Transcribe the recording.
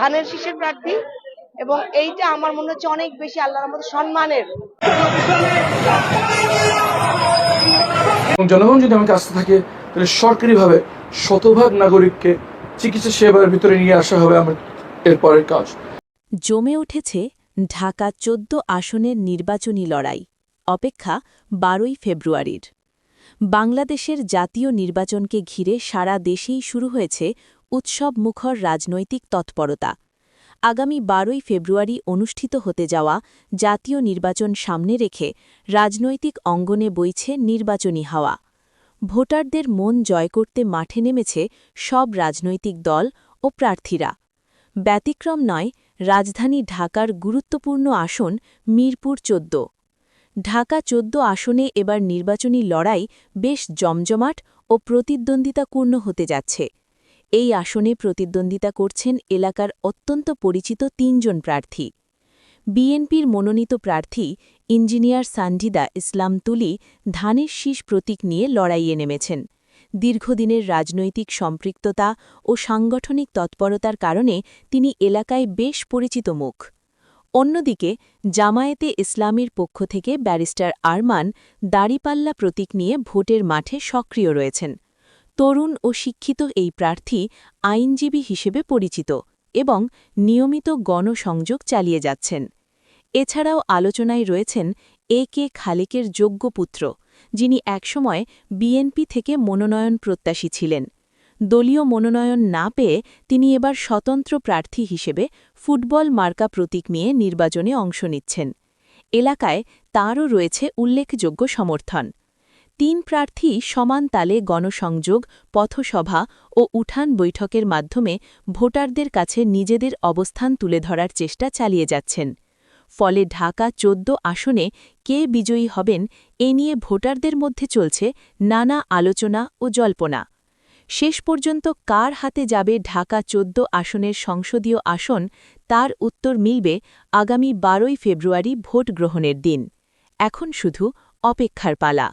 ধানের শীষের প্রার্থী এবং এইটা আমার মনে হচ্ছে অনেক বেশি আল্লাহর মধ্যে সম্মানের। জনগণ যদি আমাকে আসতে থাকে তাহলে সরকারিভাবে শতভাগ নাগরিককে চিকিৎসা সেবার ভিতরে নিয়ে আসা হবে আমার এরপরের কাজ। জমে উঠেছে ঢাকা চোদ্দ আসনের নির্বাচনী লড়াই। অপেক্ষা বারোই ফেব্রুয়ারির। বাংলাদেশের জাতীয় নির্বাচনকে ঘিরে সারা দেশেই শুরু হয়েছে উৎসব মুখর রাজনৈতিক তৎপরতা। আগামী বারোই ফেব্রুয়ারি অনুষ্ঠিত হতে যাওয়া জাতীয় নির্বাচন সামনে রেখে রাজনৈতিক অঙ্গনে বইছে নির্বাচনী হাওয়া। ভোটারদের মন জয় করতে মাঠে নেমেছে সব রাজনৈতিক দল ও প্রার্থীরা। ব্যতিক্রম নয়, রাজধানী ঢাকার গুরুত্বপূর্ণ আসন মিরপুর চোদ্দ। ঢাকা চোদ্দ আসনে এবার নির্বাচনী লড়াই বেশ জমজমাট ও প্রতিদ্বন্দ্বিতাপূর্ণ হতে যাচ্ছে। এই আসনে প্রতিদ্বন্দ্বিতা করছেন এলাকার অত্যন্ত পরিচিত তিনজন প্রার্থী। বিএনপির মনোনীত প্রার্থী ইঞ্জিনিয়ার সানজিদা ইসলাম তুলি ধানের শীষ প্রতীক নিয়ে লড়াইয়ে নেমেছেন। দীর্ঘদিনের রাজনৈতিক সম্পৃক্ততা ও সাংগঠনিক তৎপরতার কারণে তিনি এলাকায় বেশ পরিচিত মুখ। অন্যদিকে, জামায়েতে ইসলামীর পক্ষ থেকে ব্যারিস্টার আরমান দাড়িপাল্লা প্রতীক নিয়ে ভোটের মাঠে সক্রিয় রয়েছেন। তরুণ ও শিক্ষিত এই প্রার্থী আইনজীবী হিসেবে পরিচিত এবং নিয়মিত গণসংযোগ চালিয়ে যাচ্ছেন। এছাড়াও আলোচনায় রয়েছেন এ কে খালেকের যোগ্য পুত্র, যিনি একসময় বিএনপি থেকে মনোনয়ন প্রত্যাশী ছিলেন। দলীয় মনোনয়ন না পেয়ে তিনি এবার স্বতন্ত্র প্রার্থী হিসেবে ফুটবল মার্কা প্রতীক নিয়ে নির্বাচনে অংশ নিচ্ছেন। এলাকায় তাঁরও রয়েছে উল্লেখযোগ্য সমর্থন। তিন প্রার্থী সমান তালে গণসংযোগ, পথসভা ও উঠান বৈঠকের মাধ্যমে ভোটারদের কাছে নিজেদের অবস্থান তুলে ধরার চেষ্টা চালিয়ে যাচ্ছেন। ফলে ঢাকা চোদ্দ আসনে কে বিজয়ী হবেন এ নিয়ে ভোটারদের মধ্যে চলছে নানা আলোচনা ও জল্পনা। শেষ পর্যন্ত কার হাতে যাবে ঢাকা চোদ্দ আসনের সংসদীয় আসন, তার উত্তর মিলবে আগামী বারোই ফেব্রুয়ারি ভোট গ্রহণের দিন। এখন শুধু অপেক্ষার পালা।